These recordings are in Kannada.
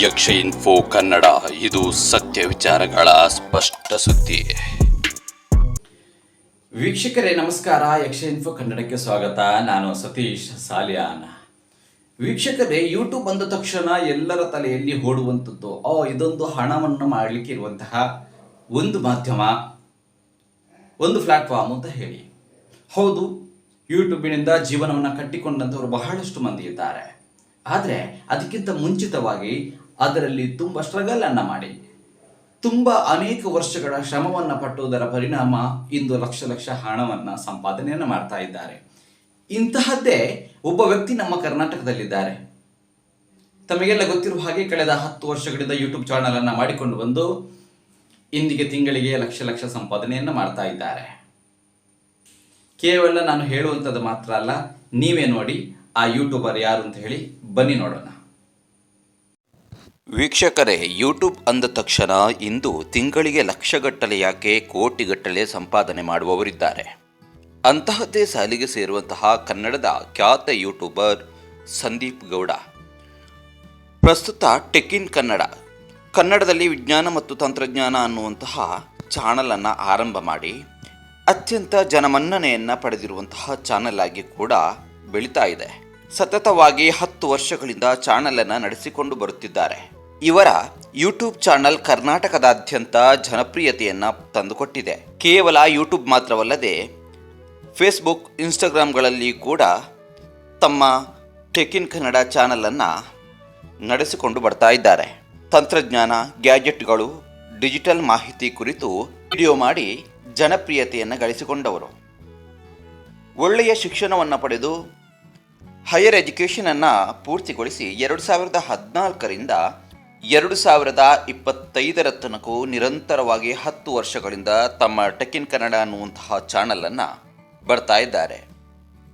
ಯಕ್ಷ ಇನ್ಫೋ ಕನ್ನಡ. ಇದು ಸತ್ಯ ವಿಚಾರಗಳ ಸ್ಪಷ್ಟ ಸುದ್ದಿ. ವೀಕ್ಷಕರೇ, ನಮಸ್ಕಾರ. ಯಕ್ಷ ಇನ್ಫೋ ಕನ್ನಡಕ್ಕೆ ಸ್ವಾಗತ. ನಾನು ಸತೀಶ್ ಸಾಲಿಯಾನ್. ವೀಕ್ಷಕರೇ ಯೂಟ್ಯೂಬ್ ಬಂದ ತಕ್ಷಣ ಎಲ್ಲರ ತಲೆಯಲ್ಲಿ ಓಡುವಂಥದ್ದು. ಓ, ಇದೊಂದು ಹಣವನ್ನು ಮಾಡಲಿಕ್ಕೆ ಇರುವಂತಹ ಒಂದು ಮಾಧ್ಯಮ, ಒಂದು ಪ್ಲಾಟ್ಫಾರ್ಮ್ ಅಂತ ಹೇಳಿ. ಹೌದು ಯೂಟ್ಯೂಬಿನಿಂದ ಜೀವನವನ್ನು ಕಟ್ಟಿಕೊಂಡಂಥವರು ಬಹಳಷ್ಟು ಮಂದಿ ಇದ್ದಾರೆ. ಆದರೆ, ಅದಕ್ಕಿಂತ ಮುಂಚಿತವಾಗಿ ಅದರಲ್ಲಿ ತುಂಬ ಸ್ಟ್ರಗಲ್ ಅನ್ನ ಮಾಡಿ. ತುಂಬ ಅನೇಕ ವರ್ಷಗಳ ಶ್ರಮವನ್ನು ಪಟ್ಟುವುದರ ಪರಿಣಾಮ ಇಂದು ಲಕ್ಷ ಲಕ್ಷ ಹಣವನ್ನು ಸಂಪಾದನೆಯನ್ನು ಮಾಡ್ತಾ ಇದ್ದಾರೆ. ಇಂತಹದ್ದೇ ಒಬ್ಬ ವ್ಯಕ್ತಿ ನಮ್ಮ ಕರ್ನಾಟಕದಲ್ಲಿದ್ದಾರೆ. ತಮಗೆಲ್ಲ ಗೊತ್ತಿರುವ ಹಾಗೆ ಕಳೆದ ಹತ್ತು ವರ್ಷಗಳಿಂದ ಯೂಟ್ಯೂಬ್ ಚಾನಲ್ ಅನ್ನ ಮಾಡಿಕೊಂಡು ಬಂದು ಇಂದಿಗೆ ತಿಂಗಳಿಗೆ ಲಕ್ಷ ಲಕ್ಷ ಸಂಪಾದನೆಯನ್ನು ಮಾಡ್ತಾ ಇದ್ದಾರೆ. ಕೇವಲ ನಾನು ಹೇಳುವಂಥದ್ದು ಮಾತ್ರ ಅಲ್ಲ, ನೀವೇ ನೋಡಿ, ಆ ಯೂಟ್ಯೂಬರ್ ಯಾರು ಅಂತ ಹೇಳಿ ಬನ್ನಿ ನೋಡೋಣ. ವೀಕ್ಷಕರೇ ಯೂಟ್ಯೂಬ್ ಅಂದ ತಕ್ಷಣ ಇಂದು ತಿಂಗಳಿಗೆ ಲಕ್ಷಗಟ್ಟಲೆ ಯಾಕೆ ಕೋಟಿಗಟ್ಟಲೆ ಸಂಪಾದನೆ ಮಾಡುವವರಿದ್ದಾರೆ. ಅಂತಹದ್ದೇ ಸಾಲಿಗೆ ಸೇರುವಂತಹ ಕನ್ನಡದ ಖ್ಯಾತ ಯೂಟ್ಯೂಬರ್ ಸಂದೀಪ್ ಗೌಡ. ಪ್ರಸ್ತುತ ಟೆಕ್ ಇನ್ ಕನ್ನಡ ಕನ್ನಡದಲ್ಲಿ ವಿಜ್ಞಾನ ಮತ್ತು ತಂತ್ರಜ್ಞಾನ ಅನ್ನುವಂತಹ ಚಾನಲನ್ನು ಆರಂಭ ಮಾಡಿ, ಅತ್ಯಂತ ಜನಮನ್ನಣೆಯನ್ನು ಪಡೆದಿರುವಂತಹ ಚಾನಲ್ ಆಗಿ ಕೂಡ ಬೆಳೀತಾ ಇದೆ. ಸತತವಾಗಿ ಹತ್ತು ವರ್ಷಗಳಿಂದ ಚಾನಲನ್ನು ನಡೆಸಿಕೊಂಡು ಬರುತ್ತಿದ್ದಾರೆ. ಇವರ ಯೂಟ್ಯೂಬ್ ಚಾನಲ್ ಕರ್ನಾಟಕದಾದ್ಯಂತ ಜನಪ್ರಿಯತೆಯನ್ನು ತಂದುಕೊಟ್ಟಿದೆ. ಕೇವಲ ಯೂಟ್ಯೂಬ್ ಮಾತ್ರವಲ್ಲದೆ, ಫೇಸ್ಬುಕ್, ಇನ್ಸ್ಟಾಗ್ರಾಮ್ಗಳಲ್ಲಿ ಕೂಡ ತಮ್ಮ ಟೆಕ್ ಇನ್ ಕನ್ನಡ ಚಾನಲನ್ನು ನಡೆಸಿಕೊಂಡು ಬರ್ತಾ ಇದ್ದಾರೆ. ತಂತ್ರಜ್ಞಾನ, ಗ್ಯಾಜೆಟ್ಗಳು, ಡಿಜಿಟಲ್ ಮಾಹಿತಿ ಕುರಿತು ವಿಡಿಯೋ ಮಾಡಿ ಜನಪ್ರಿಯತೆಯನ್ನು ಗಳಿಸಿಕೊಂಡವರು. ಒಳ್ಳೆಯ ಶಿಕ್ಷಣವನ್ನು ಪಡೆದು ಹೈಯರ್ ಎಜುಕೇಷನನ್ನು ಪೂರ್ತಿಗೊಳಿಸಿ ಎರಡು ಸಾವಿರದ ಹದಿನಾಲ್ಕರಿಂದ ಎರಡು ಸಾವಿರದ ಇಪ್ಪತ್ತೈದರ ತನಕ ನಿರಂತರವಾಗಿ ಹತ್ತು ವರ್ಷಗಳಿಂದ ತಮ್ಮ ಟೆಕ್ಕಿನ್ ಕನ್ನಡ ಅನ್ನುವಂತಹ ಚಾನಲನ್ನು ಬರ್ತಾ ಇದ್ದಾರೆ.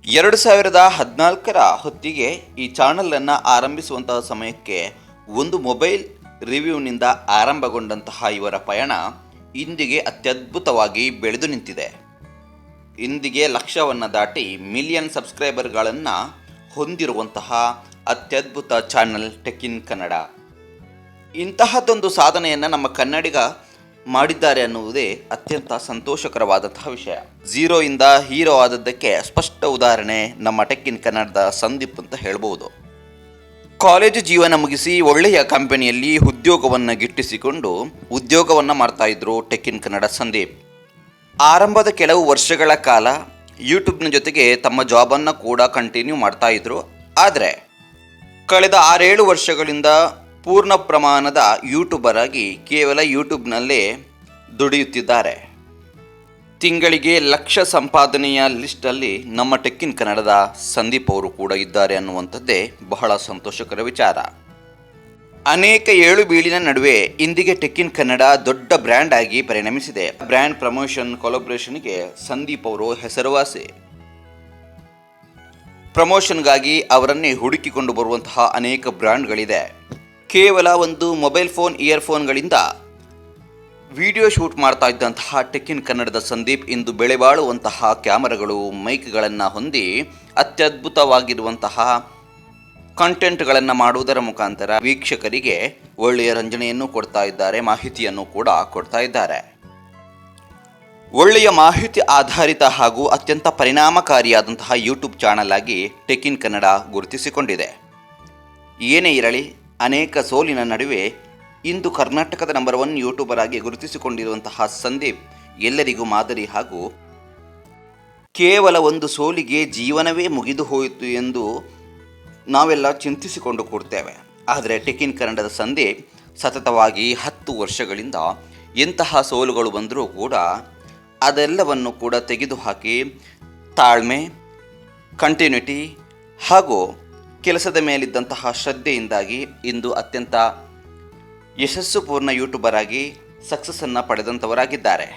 ಎರಡು ಸಾವಿರದ ಹದಿನಾಲ್ಕರ ಹೊತ್ತಿಗೆ ಈ ಚಾನಲನ್ನು ಆರಂಭಿಸುವಂತಹ ಸಮಯಕ್ಕೆ ಒಂದು ಮೊಬೈಲ್ ರಿವ್ಯೂನಿಂದ ಆರಂಭಗೊಂಡಂತಹ ಇವರ ಪಯಣ ಇಂದಿಗೆ ಅತ್ಯದ್ಭುತವಾಗಿ ಬೆಳೆದು ನಿಂತಿದೆ. ಇಂದಿಗೆ ಲಕ್ಷವನ್ನು ದಾಟಿ ಮಿಲಿಯನ್ ಸಬ್ಸ್ಕ್ರೈಬರ್ಗಳನ್ನು ಹೊಂದಿರುವಂತಹ ಅತ್ಯದ್ಭುತ ಚಾನಲ್ ಟೆಕ್ಕಿನ್ ಕನ್ನಡ. ಇಂತಹದ್ದೊಂದು ಸಾಧನೆಯನ್ನು ನಮ್ಮ ಕನ್ನಡಿಗ ಮಾಡಿದ್ದಾರೆ ಅನ್ನುವುದೇ ಅತ್ಯಂತ ಸಂತೋಷಕರವಾದಂತಹ ವಿಷಯ. ಝೀರೋಯಿಂದ ಹೀರೋ ಆದದ್ದಕ್ಕೆ ಸ್ಪಷ್ಟ ಉದಾಹರಣೆ ನಮ್ಮ ಟೆಕ್ಕಿನ ಕನ್ನಡದ ಸಂದೀಪ್ ಅಂತ ಹೇಳ್ಬೋದು. ಕಾಲೇಜು ಜೀವನ ಮುಗಿಸಿ ಒಳ್ಳೆಯ ಕಂಪನಿಯಲ್ಲಿ ಉದ್ಯೋಗವನ್ನು ಗಿಟ್ಟಿಸಿಕೊಂಡು ಉದ್ಯೋಗವನ್ನು ಮಾಡ್ತಾ ಇದ್ರು ಟೆಕ್ಕಿನ್ ಕನ್ನಡ ಸಂದೀಪ್. ಆರಂಭದ ಕೆಲವು ವರ್ಷಗಳ ಕಾಲ ಯೂಟ್ಯೂಬ್ನ ಜೊತೆಗೆ ತಮ್ಮ ಜಾಬನ್ನು ಕೂಡ ಕಂಟಿನ್ಯೂ ಮಾಡ್ತಾ ಇದ್ರು. ಆದರೆ, ಕಳೆದ ಆರೇಳು ವರ್ಷಗಳಿಂದ ಪೂರ್ಣ ಪ್ರಮಾಣದ ಯೂಟ್ಯೂಬರ್ ಆಗಿ ಕೇವಲ ಯೂಟ್ಯೂಬ್ನಲ್ಲೇ ದುಡಿಯುತ್ತಿದ್ದಾರೆ. ತಿಂಗಳಿಗೆ ಲಕ್ಷ ಸಂಪಾದನೆಯ ಲಿಸ್ಟಲ್ಲಿ ನಮ್ಮ ಟೆಕ್ಕಿನ್ ಕನ್ನಡದ ಸಂದೀಪ್ ಅವರು ಕೂಡ ಇದ್ದಾರೆ ಅನ್ನುವಂಥದ್ದೇ ಬಹಳ ಸಂತೋಷಕರ ವಿಚಾರ. ಅನೇಕ ಏಳು ಬೀಳಿನ ನಡುವೆ ಇಂದಿಗೆ ಟೆಕ್ಕಿನ್ ಕನ್ನಡ ದೊಡ್ಡ ಬ್ರ್ಯಾಂಡ್ ಆಗಿ ಪರಿಣಮಿಸಿದೆ. ಬ್ರ್ಯಾಂಡ್ ಪ್ರಮೋಷನ್ ಕೊಲಾಬ್ರೇಷನ್ಗೆ ಸಂದೀಪ್ ಅವರು ಹೆಸರುವಾಸಿ. ಪ್ರಮೋಷನ್ಗಾಗಿ ಅವರನ್ನೇ ಹುಡುಕಿಕೊಂಡು ಬರುವಂತಹ ಅನೇಕ ಬ್ರ್ಯಾಂಡ್ಗಳಿದೆ. ಕೇವಲ ಒಂದು ಮೊಬೈಲ್ ಫೋನ್, ಇಯರ್ಫೋನ್ಗಳಿಂದ ವಿಡಿಯೋ ಶೂಟ್ ಮಾಡ್ತಾ ಇದ್ದಂತಹ ಟೆಕ್ಕಿನ್ ಕನ್ನಡದ ಸಂದೀಪ್ ಇಂದು ಬೆಳೆಬಾಳುವಂತಹ ಕ್ಯಾಮರಾಗಳು, ಮೈಕ್ಗಳನ್ನು ಹೊಂದಿ ಅತ್ಯದ್ಭುತವಾಗಿರುವಂತಹ ಕಂಟೆಂಟ್ಗಳನ್ನು ಮಾಡುವುದರ ಮುಖಾಂತರ ವೀಕ್ಷಕರಿಗೆ ಒಳ್ಳೆಯ ರಂಜನೆಯನ್ನು ಕೊಡ್ತಾ ಇದ್ದಾರೆ, ಮಾಹಿತಿಯನ್ನು ಕೂಡ ಕೊಡ್ತಾ ಇದ್ದಾರೆ. ಒಳ್ಳೆಯ ಮಾಹಿತಿ ಆಧಾರಿತ ಹಾಗೂ ಅತ್ಯಂತ ಪರಿಣಾಮಕಾರಿಯಾದಂತಹ ಯೂಟ್ಯೂಬ್ ಚಾನಲ್ ಆಗಿ ಟೆಕ್ ಇನ್ ಕನ್ನಡ ಗುರುತಿಸಿಕೊಂಡಿದೆ. ಏನೇ ಇರಲಿ ಅನೇಕ ಸೋಲಿನ ನಡುವೆ ಇಂದು ಕರ್ನಾಟಕದ ನಂಬರ್ ಒನ್ ಯೂಟ್ಯೂಬರ್ ಆಗಿ ಗುರುತಿಸಿಕೊಂಡಿರುವಂತಹ ಸಂದೀಪ್ ಎಲ್ಲರಿಗೂ ಮಾದರಿ ಹಾಗೂ ಕೇವಲ ಒಂದು ಸೋಲಿಗೆ ಜೀವನವೇ ಮುಗಿದು ಹೋಯಿತು ಎಂದು ನಾವೆಲ್ಲ ಚಿಂತಿಸಿಕೊಂಡು ಕೂಡ್ತೇವೆ ಆದರೆ ಟೆಕಿನ್ ಕನ್ನಡದ ಸಂದೀಪ್ ಸತತವಾಗಿ ಹತ್ತು ವರ್ಷಗಳಿಂದ ಎಂತಹ ಸೋಲುಗಳು ಬಂದರೂ ಕೂಡ ಅದೆಲ್ಲವನ್ನು ಕೂಡ ತೆಗೆದುಹಾಕಿ ತಾಳ್ಮೆ ಕಂಟಿನ್ಯೂಟಿ ಹಾಗೂ ಕೆಲಸದ ಮೇಲಿದ್ದಂತಹ ಶ್ರದ್ಧೆಯಿಂದಾಗಿ ಇಂದು ಅತ್ಯಂತ ಯಶಸ್ಸುಪೂರ್ಣ ಯೂಟ್ಯೂಬರ್ ಆಗಿ ಸಕ್ಸಸ್ಸನ್ನು ಪಡೆದಂಥವರಾಗಿದ್ದಾರೆ.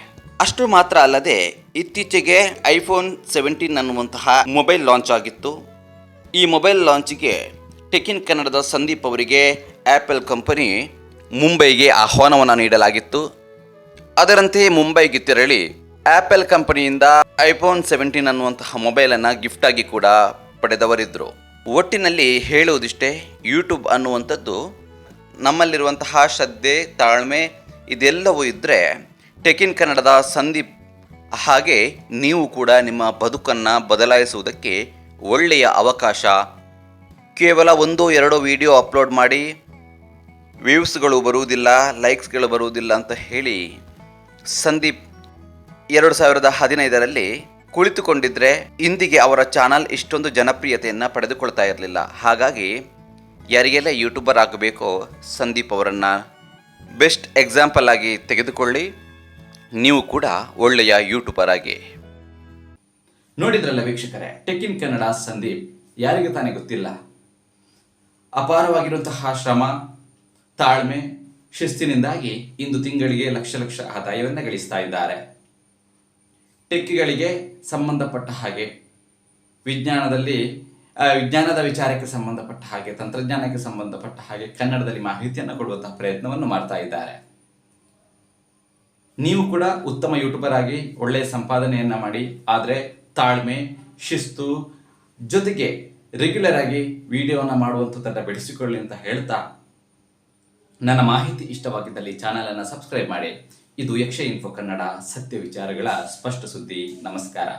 ಅಷ್ಟು ಮಾತ್ರ ಅಲ್ಲದೆ ಇತ್ತೀಚೆಗೆ ಐಫೋನ್ ಸೆವೆಂಟೀನ್ ಅನ್ನುವಂತಹ ಮೊಬೈಲ್ ಲಾಂಚ್ ಆಗಿತ್ತು. ಈ ಮೊಬೈಲ್ ಲಾಂಚಿಗೆ ಟೆಕಿನ್ ಕನ್ನಡದ ಸಂದೀಪ್ ಅವರಿಗೆ ಆ್ಯಪಲ್ ಕಂಪನಿ ಮುಂಬೈಗೆ ಆಹ್ವಾನವನ್ನು ನೀಡಲಾಗಿತ್ತು. ಅದರಂತೆ ಮುಂಬೈಗೆ ತೆರಳಿ ಆ್ಯಪಲ್ ಕಂಪನಿಯಿಂದ ಐಫೋನ್ ಸೆವೆಂಟೀನ್ ಅನ್ನುವಂತಹ ಮೊಬೈಲನ್ನು ಗಿಫ್ಟಾಗಿ ಕೂಡ ಪಡೆದವರಿದ್ದರು ಒಟ್ಟಿನಲ್ಲಿ ಹೇಳುವುದಿಷ್ಟೇ ಯೂಟ್ಯೂಬ್ ಅನ್ನುವಂಥದ್ದು ನಮ್ಮಲ್ಲಿರುವಂತಹ ಶ್ರದ್ಧೆ, ತಾಳ್ಮೆ ಇದೆಲ್ಲವೂ ಇದ್ದರೆ ಟೆಕಿನ್ ಕನ್ನಡದ ಸಂದೀಪ್ ಹಾಗೆ ನೀವು ಕೂಡ ನಿಮ್ಮ ಬದುಕನ್ನು ಬದಲಾಯಿಸುವುದಕ್ಕೆ ಒಳ್ಳೆಯ ಅವಕಾಶ. ಕೇವಲ ಒಂದು, ಎರಡು ವಿಡಿಯೋ ಅಪ್ಲೋಡ್ ಮಾಡಿ, ವ್ಯೂಸ್ಗಳು ಬರುವುದಿಲ್ಲ, ಲೈಕ್ಸ್ಗಳು ಬರುವುದಿಲ್ಲ ಅಂತ ಹೇಳಿ, ಸಂದೀಪ್ ಎರಡು ಸಾವಿರದ ಹದಿನೈದರಲ್ಲಿ ಕುಳಿತುಕೊಂಡಿದ್ರೆ ಇಂದಿಗೆ ಅವರ ಚಾನಲ್ ಇಷ್ಟೊಂದು ಜನಪ್ರಿಯತೆಯನ್ನು ಪಡೆದುಕೊಳ್ತಾ ಇರಲಿಲ್ಲ. ಹಾಗಾಗಿ ಯಾರಿಗೆಲ್ಲ ಯೂಟ್ಯೂಬರ್ ಆಗಬೇಕೋ ಸಂದೀಪ್ ಅವರನ್ನು ಬೆಸ್ಟ್ ಎಕ್ಸಾಂಪಲ್ ಆಗಿ ತೆಗೆದುಕೊಳ್ಳಿ. ನೀವು ಕೂಡ ಒಳ್ಳೆಯ ಯೂಟ್ಯೂಬರ್ ಆಗಿ. ನೋಡಿದ್ರಲ್ಲ ವೀಕ್ಷಕರೇ ಟೆಕ್ ಇನ್ ಕನ್ನಡ ಸಂದೀಪ್, ಯಾರಿಗೆ ತಾನೇ ಗೊತ್ತಿಲ್ಲ? ಅಪಾರವಾಗಿರುವಂತಹ ಶ್ರಮ, ತಾಳ್ಮೆ, ಶಿಸ್ತಿನಿಂದಾಗಿ ಇಂದು ತಿಂಗಳಿಗೆ ಲಕ್ಷ ಲಕ್ಷ ಆದಾಯವನ್ನು ಗಳಿಸ್ತಾ ಇದ್ದಾರೆ. ಟೆಕ್ಗಳಿಗೆ ಸಂಬಂಧಪಟ್ಟ ಹಾಗೆ, ವಿಜ್ಞಾನದಲ್ಲಿ ವಿಜ್ಞಾನದ ವಿಚಾರಕ್ಕೆ ಸಂಬಂಧಪಟ್ಟ ಹಾಗೆ, ತಂತ್ರಜ್ಞಾನಕ್ಕೆ ಸಂಬಂಧಪಟ್ಟ ಹಾಗೆ ಕನ್ನಡದಲ್ಲಿ ಮಾಹಿತಿಯನ್ನು ಕೊಡುವಂತಹ ಪ್ರಯತ್ನವನ್ನು ಮಾಡ್ತಾ ಇದ್ದಾರೆ. ನೀವು ಕೂಡ ಉತ್ತಮ ಯೂಟ್ಯೂಬರ್ ಆಗಿ ಒಳ್ಳೆಯ ಸಂಪಾದನೆಯನ್ನ ಮಾಡಿ, ಆದರೆ ತಾಳ್ಮೆ, ಶಿಸ್ತು ಜೊತೆಗೆ ರೆಗ್ಯುಲರ್ ಆಗಿ ವಿಡಿಯೋನ ಮಾಡುವಂಥದ್ದನ್ನು ಬೆಳೆಸಿಕೊಳ್ಳಿ ಅಂತ ಹೇಳ್ತಾ, ನನ್ನ ಮಾಹಿತಿ ಇಷ್ಟವಾಗಿದ್ದಲ್ಲಿ ಚಾನಲನ್ನು ಸಬ್ಸ್ಕ್ರೈಬ್ ಮಾಡಿ. ಇದು ಯಕ್ಷ ಇನ್ಫೋ ಕನ್ನಡ ಸತ್ಯ ವಿಚಾರಗಳ ಸ್ಪಷ್ಟ ಸುದ್ದಿ. ನಮಸ್ಕಾರ.